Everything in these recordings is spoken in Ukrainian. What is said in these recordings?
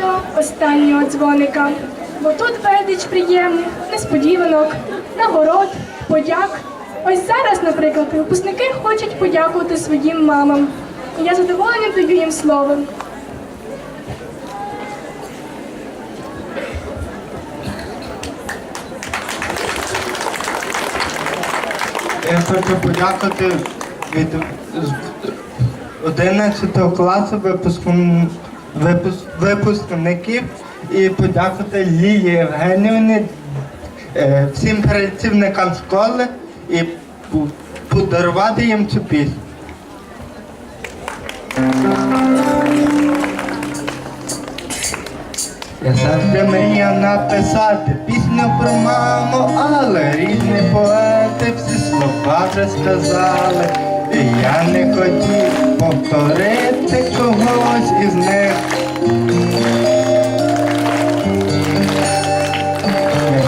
до останнього дзвоника. Бо тут безліч приємних, несподіванок, нагород, подяк. Ось зараз, наприклад, випускники хочуть подякувати своїм мамам. І я з задоволенням даю їм слово. Я хочу подякувати від 11 класу випускн- випуск- випускників і подякувати Лілії Євгенівні, е, всім працівникам школи і подарувати їм цю пісню. Я завжди мріяв написати пісню про маму, але рідні поети всі слова вже сказали. Я не хотів повторити когось із них.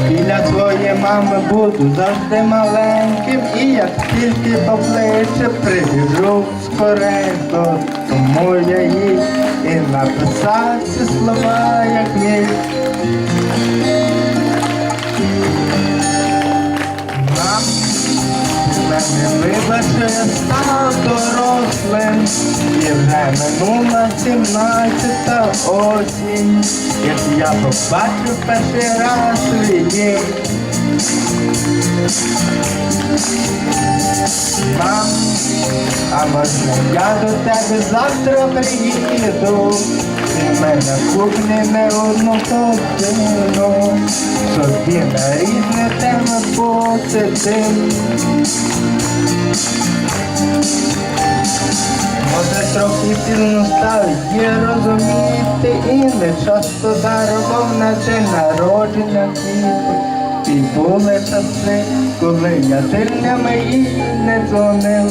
Біля своєї мами буду завжди маленьким, і як тільки поближче прибіжу скоренько, тому я їй і написав ці слова, як міг. Мене вибач, що я став дорослим, і вже минула сімнадцята осінь, як я побачив перший раз її. Мам, а можна я до тебе завтра приїду? І мене в кухні не одну годину, собі на різне теми посидим. Може трохи пізно став її розуміти І не часто дарував на день народження квіти. І були часи, коли я тижнями їй не дзвонив.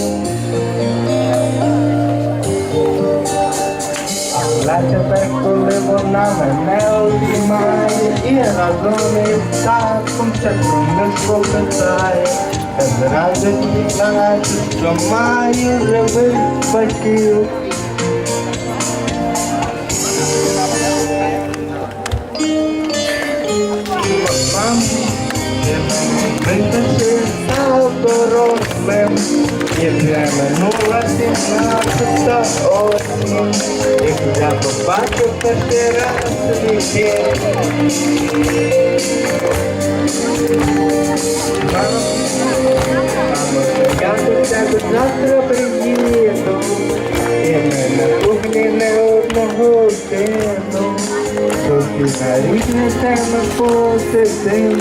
Але тепер, коли вона мене обіймає І разом із татком це не питає. Без радості знати, що маю живих батьків Мам, мене став дорослим І вже минула сімнадцята осінь І я побачив перший раз свій день я до тебе завтра приїду І ми на кухні не одного годину Тобі на різні теми посидим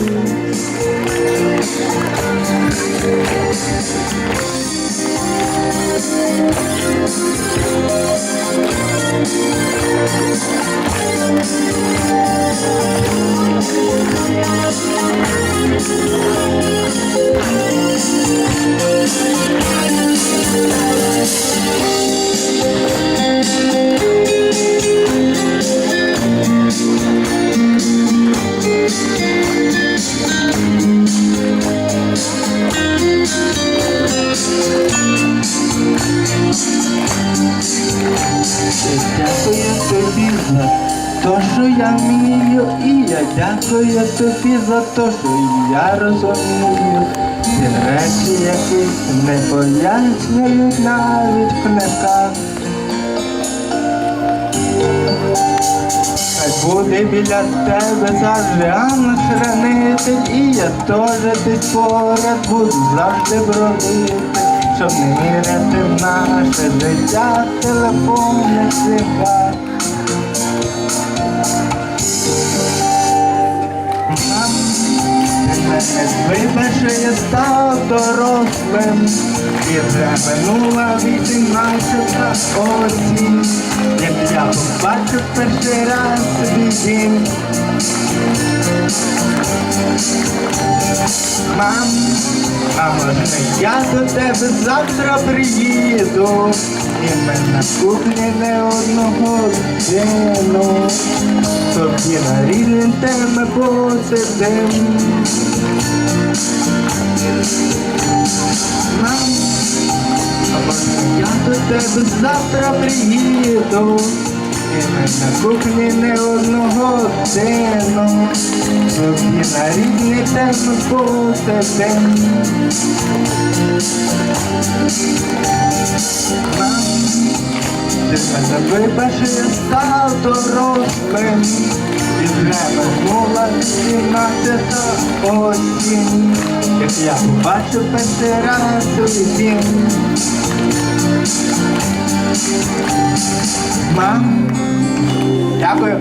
І Дякую тобі за те, що я вмію, і я дякую тобі за те, що я розумію. Ті речі, які не пояснюють навіть в. Хай буде біля тебе завжди ангел-хранитель, і я теж десь поряд буду завжди бродити, щоб не міряти наше життя в телефонних сліхах. Мам, ти мене вибач, що я став дорослим, і вже минула вісімнадцята осінь, як я побачив перший раз дім. Мам, а може я до тебе завтра приїду, і ми на кухні не одну годину, тобі на рівні теми посидим. Мам, а може я до тебе завтра приїду, ми на кухні не одну годину, на рідний тему посидим. Мам, ти мене вибач, я став дорослим, і вже минула сімнадцята осінь, як я побачив перший раз у дім. Мам, дякую.